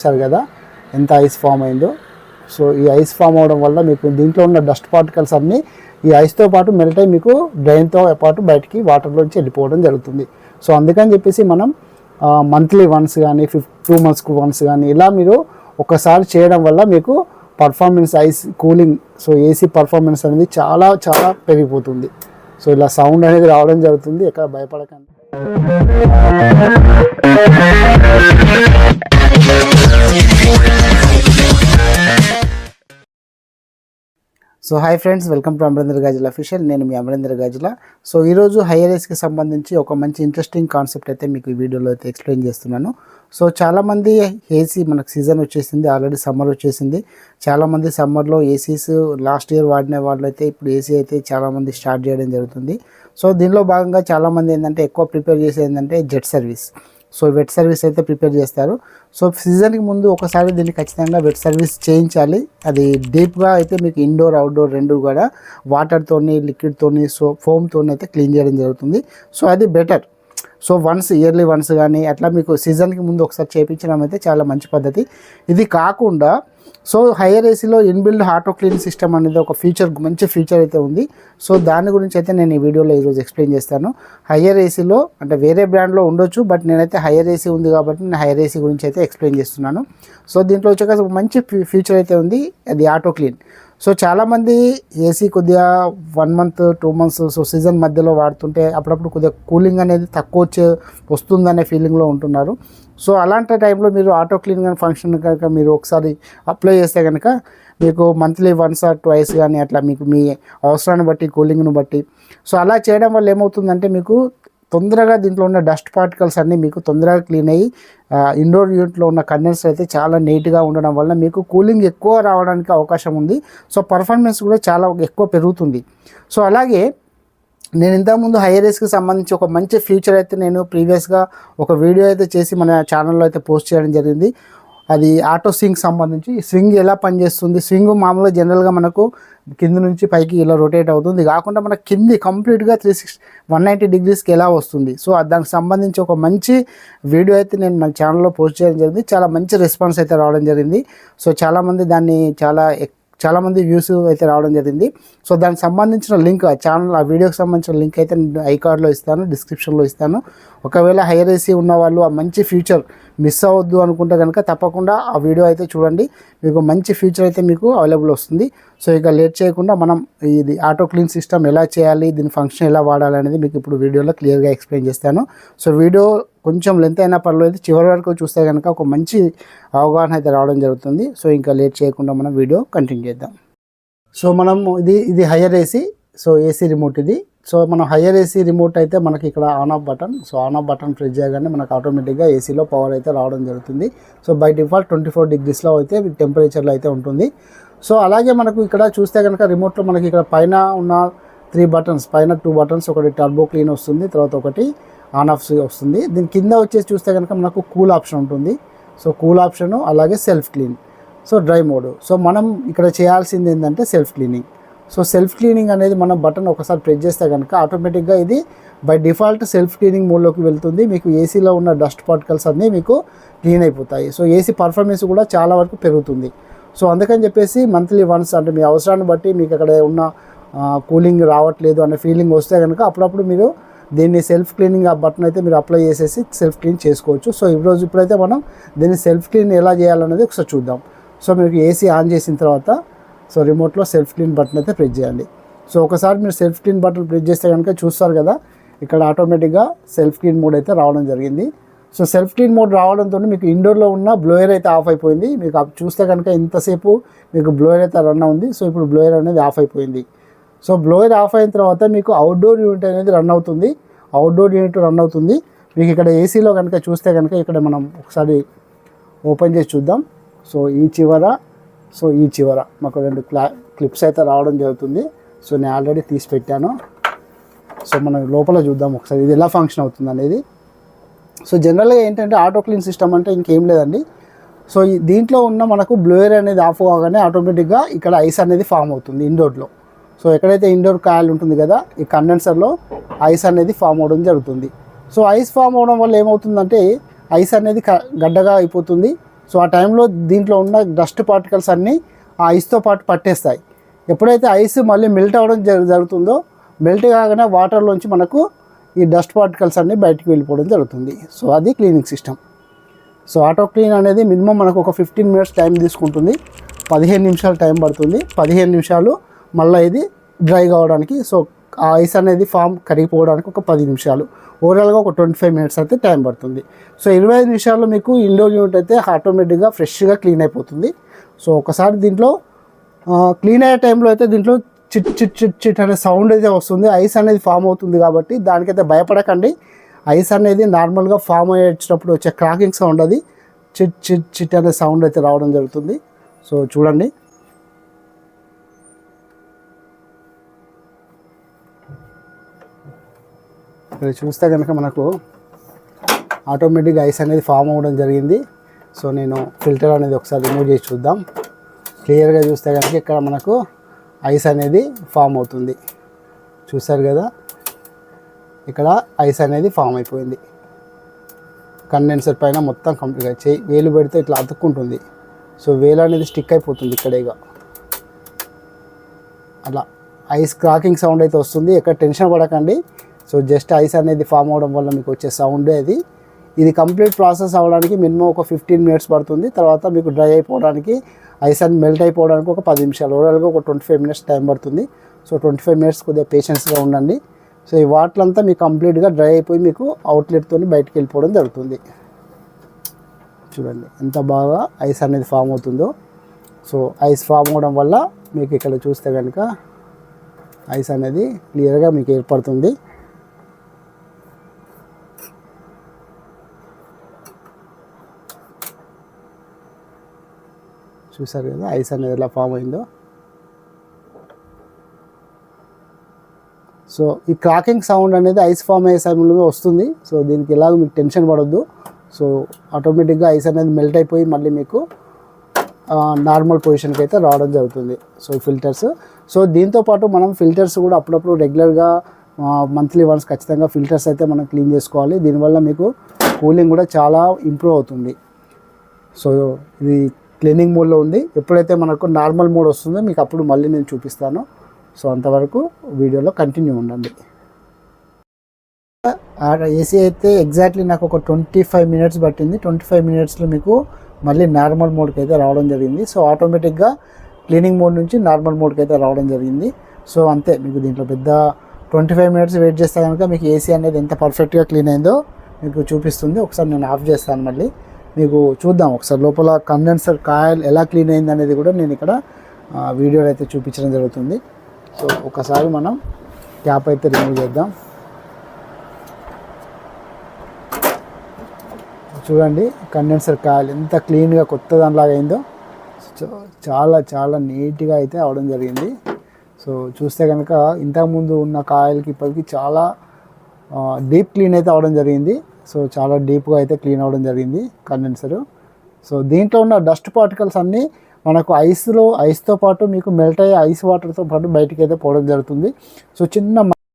చూసారు కదా ఎంత ఐస్ ఫామ్ అయిందో. సో ఈ ఐస్ ఫామ్ అవడం వల్ల మీకు దీంట్లో ఉన్న డస్ట్ పార్టికల్స్ అన్నీ ఈ ఐస్తో పాటు మెల్ట్ అయి మీకు డ్రైన్తో పాటు బయటికి వాటర్లోంచి వెళ్ళిపోవడం జరుగుతుంది. సో అందుకని చెప్పేసి మనం మంత్లీ వన్స్ కానీ ఫిఫ్ టూ మంత్స్కి వన్స్ కానీ ఇలా మీరు ఒకసారి చేయడం వల్ల మీకు performance ice cooling so AC performance అనేది చాలా చాలా పెరిగిపోతుంది. సో ఇలా సౌండ్ అనేది రావడం జరుగుతుంది ఎక్కడ భయపడకండి. So hi friends welcome to Amarendra Gajula official నేను మీ అమరేంద్ర గాజుల సో ఈరోజు హైయర్ ఎస్కి సంబంధించి ఒక మంచి ఇంట్రెస్టింగ్ కాన్సెప్ట్ అయితే మీకు ఈ వీడియోలో అయితే ఎక్స్ప్లెయిన్ చేస్తున్నాను. సో చాలామంది ఏసీ మనకు సీజన్ వచ్చేసింది ఆల్రెడీ సమ్మర్ వచ్చేసింది. చాలామంది సమ్మర్లో ఏసీస్ లాస్ట్ ఇయర్ వాడిన వాళ్ళు అయితే ఇప్పుడు ఏసీ అయితే చాలామంది స్టార్ట్ చేయడం జరుగుతుంది. సో దీనిలో భాగంగా చాలామంది ఏంటంటే ఎక్కువ ప్రిపేర్ చేసేది ఏంటంటే jet service so wet service అయితే ప్రిపేర్ చేస్తారు. సో సీజన్కి ముందు ఒకసారి దీన్ని ఖచ్చితంగా వెట్ సర్వీస్ చేయించాలి. అది డీప్గా అయితే మీకు ఇండోర్ అవుట్డోర్ రెండు కూడా వాటర్తోని లిక్విడ్తోని సో ఫోమ్తోని అయితే క్లీన్ చేయడం జరుగుతుంది. సో అది better. So once yearly once కానీ అట్లా మీకు సీజన్కి ముందు ఒకసారి చేయించడం అయితే చాలా మంచి పద్ధతి. ఇది కాకుండా సో హైయర్ ఏసీలో ఇన్బిల్డ్ ఆటో క్లీన్ సిస్టమ్ అనేది ఒక ఫీచర్ మంచి ఫీచర్ అయితే ఉంది. సో దాని గురించి అయితే నేను ఈ వీడియోలో ఈరోజు ఎక్స్ప్లెయిన్ చేస్తాను. హైయర్ ఏసీలో అంటే వేరే బ్రాండ్లో ఉండొచ్చు బట్ నేనైతే హైయర్ ఏసీ ఉంది కాబట్టి నేను హైయర్ ఏసీ గురించి అయితే ఎక్స్ప్లెయిన్ చేస్తున్నాను. సో దీంట్లో వచ్చాక ఒక మంచి ఫీచర్ అయితే ఉంది అది ఆటో క్లీన్. సో చాలామంది ఏసీ కొద్దిగా one month two months so season మధ్యలో వాడుతుంటే అప్పుడప్పుడు కొద్దిగా కూలింగ్ అనేది తక్కువ వచ్చే వస్తుందనే ఫీలింగ్లో ఉంటున్నారు. సో అలాంటి టైంలో మీరు ఆటో క్లీన్ కానీ ఫంక్షన్ కనుక మీరు ఒకసారి అప్లై చేస్తే కనుక మీకు మంత్లీ వన్స్ ఆర్ ట్వైస్ కానీ అట్లా మీకు మీ అవసరాన్ని బట్టి కూలింగ్ను బట్టి. సో అలా చేయడం వల్ల ఏమవుతుందంటే మీకు తొందరగా దీంట్లో ఉన్న డస్ట్ పార్టికల్స్ అన్నీ మీకు తొందరగా క్లీన్ అయ్యి ఇండోర్ యూనిట్లో ఉన్న కండెన్సర్ అయితే చాలా నీట్గా ఉండడం వల్ల మీకు కూలింగ్ ఎక్కువ రావడానికి అవకాశం ఉంది. సో పర్ఫార్మెన్స్ కూడా చాలా ఎక్కువ పెరుగుతుంది. సో అలాగే నేను ఇంతకుముందు హైయర్ సంబంధించి ఒక మంచి ఫ్యూచర్ అయితే నేను ప్రీవియస్గా ఒక వీడియో అయితే చేసి మన ఛానల్లో అయితే పోస్ట్ చేయడం జరిగింది. అది ఆటో స్వింగ్ సంబంధించి. స్వింగ్ ఎలా పనిచేస్తుంది? స్వింగ్ మామూలుగా జనరల్గా మనకు కింద నుంచి పైకి ఇలా రొటేట్ అవుతుంది. కాకుండా మన కింది కంప్లీట్గా త్రీ సిక్స్ వన్ నైంటీ డిగ్రీస్కి ఎలా వస్తుంది? సో దానికి సంబంధించి ఒక మంచి వీడియో అయితే నేను మన ఛానల్లో పోస్ట్ చేయడం జరిగింది. చాలా మంచి రెస్పాన్స్ అయితే రావడం జరిగింది. సో చాలామంది దాన్ని చాలా చాలామంది వ్యూస్ అయితే రావడం జరిగింది. సో దానికి సంబంధించిన లింక్ ఆ ఛానల్ ఆ వీడియోకి సంబంధించిన లింక్ అయితే నేను ఐ కార్డ్లో ఇస్తాను డిస్క్రిప్షన్లో ఇస్తాను. ఒకవేళ హైయర్ ఏసీ ఉన్న వాళ్ళు ఆ మంచి ఫ్యూచర్ మిస్ అవ్వద్దు అనుకుంటే కనుక తప్పకుండా ఆ వీడియో అయితే చూడండి. మీకు మంచి ఫ్యూచర్ అయితే మీకు అవైలబుల్ వస్తుంది. సో ఇక లేట్ చేయకుండా మనం ఇది ఆటో క్లీన్ సిస్టమ్ ఎలా చేయాలి దీని ఫంక్షన్ ఎలా వాడాలి అనేది మీకు ఇప్పుడు వీడియోలో క్లియర్గా ఎక్స్ప్లెయిన్ చేస్తాను. సో వీడియో కొంచెం లెంత్ అయినా పర్లేదు చివరి వరకు చూస్తే కనుక ఒక మంచి అవగాహన అయితే రావడం జరుగుతుంది. సో ఇంకా లేట్ చేయకుండా మనం వీడియో కంటిన్యూ చేద్దాం. సో మనం ఇది ఇది Haier AC so AC remote ఇది. సో మనం హయ్యర్ ఏసీ రిమోట్ అయితే మనకి ఇక్కడ on off button so on off button press చేయగానే మనకు ఆటోమేటిక్గా ఏసీలో పవర్ అయితే రావడం జరుగుతుంది. So by default twenty four డిగ్రీస్లో అయితే టెంపరేచర్లో అయితే ఉంటుంది. సో అలాగే మనకు ఇక్కడ చూస్తే కనుక రిమోట్లో మనకి ఇక్కడ పైన ఉన్న త్రీ బటన్స్ పైన టూ బటన్స్ ఒకటి టర్బో క్లీన్ వస్తుంది తర్వాత ఒకటి ఆన్ ఆఫ్ వస్తుంది. దీని కింద వచ్చేసి చూస్తే కనుక మనకు కూల్ ఆప్షన్ ఉంటుంది. సో కూల్ ఆప్షను అలాగే self clean. So dry mode. So మనం ఇక్కడ చేయాల్సింది ఏంటంటే self cleaning. So self cleaning అనేది మనం బటన్ ఒకసారి ప్రెస్ చేస్తే కనుక ఆటోమేటిక్గా ఇది బై డిఫాల్ట్ సెల్ఫ్ క్లీనింగ్ మోడ్లోకి వెళ్తుంది. మీకు ఏసీలో ఉన్న డస్ట్ పార్టికల్స్ అన్నీ మీకు క్లీన్ అయిపోతాయి. సో ఏసీ పర్ఫార్మెన్స్ కూడా చాలా వరకు పెరుగుతుంది. సో అందుకని చెప్పేసి మంత్లీ వన్స్ అంటే మీ అవసరాన్ని బట్టి మీకు అక్కడ ఉన్న కూలింగ్ రావట్లేదు అనే ఫీలింగ్ వస్తే కనుక అప్పుడప్పుడు మీరు దీన్ని సెల్ఫ్ క్లీనింగ్ ఆ బటన్ అయితే మీరు అప్లై చేసేసి సెల్ఫ్ క్లీన్ చేసుకోవచ్చు. సో ఈరోజు ఇప్పుడైతే మనం దీన్ని సెల్ఫ్ క్లీన్ ఎలా చేయాలనేది ఒకసారి చూద్దాం. సో మీకు ఏసీ ఆన్ చేసిన తర్వాత సో రిమోట్లో సెల్ఫ్ క్లీన్ బటన్ అయితే ప్రెస్ చేయండి సో ఒకసారి మీరు సెల్ఫ్ క్లీన్ బటన్ ప్రెస్ చేస్తే కనుక చూస్తారు కదా ఇక్కడ ఆటోమేటిక్గా సెల్ఫ్ క్లీన్ మోడ్ అయితే రావడం జరిగింది. సో సెల్ఫ్ క్లీన్ మోడ్ రావడంతో మీకు ఇండోర్లో ఉన్న బ్లోయర్ అయితే ఆఫ్ అయిపోయింది. మీకు చూస్తే కనుక ఇంతసేపు మీకు బ్లోయర్ అయితే రన్ ఉంది. సో ఇప్పుడు బ్లోయర్ అనేది ఆఫ్ అయిపోయింది. సో బ్లోయర్ ఆఫ్ అయిన తర్వాత మీకు అవుట్డోర్ యూనిట్ అనేది రన్ అవుతుంది. అవుట్డోర్ యూనిట్ రన్ అవుతుంది. మీకు ఇక్కడ ఏసీలో కనుక చూస్తే కనుక ఇక్కడ మనం ఒకసారి ఓపెన్ చేసి చూద్దాం. సో ఈ చివర సో ఈ చివర మాకు రెండు క్లా క్లిప్స్ అయితే రావడం జరుగుతుంది. సో నేను ఆల్రెడీ తీసి పెట్టాను. సో మనం లోపల చూద్దాం ఒకసారి. ఇది ఎలా ఫంక్షన్ అవుతుంది అనేది. సో జనరల్గా ఏంటంటే ఆటో క్లీన్ సిస్టమ్ అంటే ఇంకేం లేదండి. సో దీంట్లో ఉన్న మనకు బ్లోయర్ అనేది ఆఫ్ కాగానే ఆటోమేటిక్గా ఇక్కడ ఐస్ అనేది ఫామ్ అవుతుంది ఇండోర్లో సో ఎక్కడైతే ఇండోర్ కాయల్ ఉంటుంది కదా ఈ కండెన్సర్లో ఐస్ అనేది ఫామ్ అవడం జరుగుతుంది. సో ఐస్ ఫామ్ అవడం వల్ల ఏమవుతుందంటే ఐస్ అనేది గడ్డగా అయిపోతుంది. సో ఆ టైంలో దీంట్లో ఉన్న డస్ట్ పార్టికల్స్ అన్నీ ఆ ఐస్తో పాటు పట్టేస్తాయి. ఎప్పుడైతే ఐస్ మళ్ళీ మెల్ట్ అవ్వడం జరుగుతుందో మెల్ట్ కాగానే వాటర్లోంచి మనకు ఈ డస్ట్ పార్టికల్స్ అన్నీ బయటికి వెళ్ళిపోవడం జరుగుతుంది. సో అది cleaning system. So auto clean అనేది మినిమం మనకు ఒక ఫిఫ్టీన్ మినిట్స్ టైం తీసుకుంటుంది. పదిహేను నిమిషాలు టైం పడుతుంది. పదిహేను నిమిషాలు మళ్ళీ ఇది డ్రై కావడానికి. సో ఐస్ అనేది ఫామ్ కరిగిపోవడానికి ఒక పది నిమిషాలు. ఓవరాల్గా ఒక ట్వంటీ ఫైవ్ మినిట్స్ అయితే టైం పడుతుంది. సో ఇరవై ఐదు నిమిషాల్లో మీకు ఇండోర్ యూనిట్ అయితే ఆటోమేటిక్గా ఫ్రెష్గా క్లీన్ అయిపోతుంది. సో ఒకసారి దీంట్లో క్లీన్ అయ్యే టైంలో అయితే దీంట్లో చిట్ చిట్ చిట్ చిట్ అనే సౌండ్ అయితే వస్తుంది. ఐస్ అనేది ఫామ్ అవుతుంది కాబట్టి దానికైతే భయపడకండి. ఐస్ అనేది నార్మల్గా ఫామ్ అయ్యేటప్పుడు వచ్చే క్రాకింగ్ సౌండ్ అది చిట్ చిట్ చిట్ అనే సౌండ్ అయితే రావడం జరుగుతుంది. సో చూడండి. ఇక్కడ చూస్తే కనుక మనకు ఆటోమేటిక్గా ఐస్ అనేది ఫామ్ అవ్వడం జరిగింది. సో నేను ఫిల్టర్ అనేది ఒకసారి రిమూవ్ చేసి చూద్దాం. క్లియర్గా చూస్తే కనుక ఇక్కడ మనకు ఐస్ అనేది ఫామ్ అవుతుంది. చూసారు కదా? ఇక్కడ ఐస్ అనేది ఫామ్ అయిపోయింది. కండెన్సర్ పైన మొత్తం కంప్లీట్గా చేయి వేలు పెడితే ఇట్లా అతుక్కుంటుంది. సో వేలు అనేది స్టిక్ అయిపోతుంది ఇక్కడేగా అలా ఐస్ క్రాకింగ్ సౌండ్ అయితే వస్తుంది. ఎక్కడ టెన్షన్ పడకండి. సో జస్ట్ ఐస్ అనేది ఫామ్ అవడం వల్ల మీకు వచ్చే సౌండ్ అది. ఇది కంప్లీట్ ప్రాసెస్ అవ్వడానికి మినిమం ఒక ఫిఫ్టీన్ మినిట్స్ పడుతుంది. తర్వాత మీకు డ్రై అయిపోవడానికి ఐస్ అని మెల్ట్ అయిపోవడానికి ఒక పది నిమిషాలు. ఓవరాల్గా ఒక ట్వంటీ ఫైవ్ మినిట్స్ టైం పడుతుంది. సో ట్వంటీ ఫైవ్ మినిట్స్ కొద్దిగా పేషెన్స్గా ఉండండి. సో ఈ వాటర్ మీకు కంప్లీట్గా డ్రై అయిపోయి మీకు అవుట్లెట్తో బయటికి వెళ్ళిపోవడం జరుగుతుంది. చూడండి ఎంత బాగా ఐస్ అనేది ఫామ్ అవుతుందో. సో ఐస్ ఫామ్ అవడం వల్ల మీకు ఇక్కడ చూస్తే కనుక ఐస్ అనేది క్లియర్గా మీకు ఏర్పడుతుంది. చూసారు కదా ఐస్ అనేది ఎలా ఫామ్ అయిందో. సో ఈ క్రాకింగ్ సౌండ్ అనేది ఐస్ ఫామ్ అయ్యే సమయంలో వస్తుంది. సో దీనికి ఎలాగో మీకు టెన్షన్ పడొద్దు. సో ఆటోమేటిక్గా ఐస్ అనేది మెల్ట్ అయిపోయి మళ్ళీ మీకు నార్మల్ పొజిషన్కి అయితే రావడం జరుగుతుంది. So filters. సో దీంతో పాటు మనం ఫిల్టర్స్ కూడా అప్పుడప్పుడు రెగ్యులర్గా మంత్లీ వన్స్ ఖచ్చితంగా ఫిల్టర్స్ అయితే మనం క్లీన్ చేసుకోవాలి. దీనివల్ల మీకు కూలింగ్ కూడా చాలా ఇంప్రూవ్ అవుతుంది. సో ఇది క్లీనింగ్ మోడ్లో ఉంది. ఎప్పుడైతే మనకు నార్మల్ మోడ్ వస్తుందో మీకు అప్పుడు మళ్ళీ నేను చూపిస్తాను. సో అంతవరకు వీడియోలో కంటిన్యూ ఉండండి. ఏసీ అయితే ఎగ్జాక్ట్లీ నాకు ఒక ట్వంటీ ఫైవ్ మినిట్స్ పట్టింది. ట్వంటీ ఫైవ్ మినిట్స్లో మీకు మళ్ళీ నార్మల్ మోడ్కి అయితే రావడం జరిగింది. సో ఆటోమేటిక్గా క్లీనింగ్ మోడ్ నుంచి నార్మల్ మోడ్కి అయితే రావడం జరిగింది. సో అంతే. మీకు దీంట్లో పెద్ద ట్వంటీ ఫైవ్ మినిట్స్ వెయిట్ చేస్తే కనుక మీకు ఏసీ అనేది ఎంత పర్ఫెక్ట్గా క్లీన్ అయిందో మీకు చూపిస్తుంది. ఒకసారి నేను ఆఫ్ చేస్తాను మళ్ళీ. మీకు చూద్దాం. ఒకసారి లోపల కండెన్సర్ కాయల్ ఎలా క్లీన్ అయింది అనేది కూడా నేను ఇక్కడ వీడియోలో అయితే చూపించడం జరుగుతుంది. సో ఒకసారి మనం క్యాప్ అయితే రిమూవ్ చేద్దాం. చూడండి కండెన్సర్ కాయల్ ఎంత క్లీన్గా కొత్త దానిలాగా అయిందో. చాలా చాలా నీట్గా అయితే అవడం జరిగింది. సో చూస్తే కనుక ఇంతకుముందు ఉన్న కాయలకి ఇప్పటికి చాలా డీప్ క్లీన్ అయితే అవడం జరిగింది. సో చాలా డీప్గా అయితే క్లీన్ అవ్వడం జరిగింది కండెన్సరు సో దీంట్లో ఉన్న డస్ట్ పార్టికల్స్ అన్నీ మనకు ఐస్లో ఐస్తో పాటు మీకు మెల్ట్ అయ్యే ఐస్ వాటర్తో పాటు బయటికి అయితే పోవడం జరుగుతుంది. సో చిన్న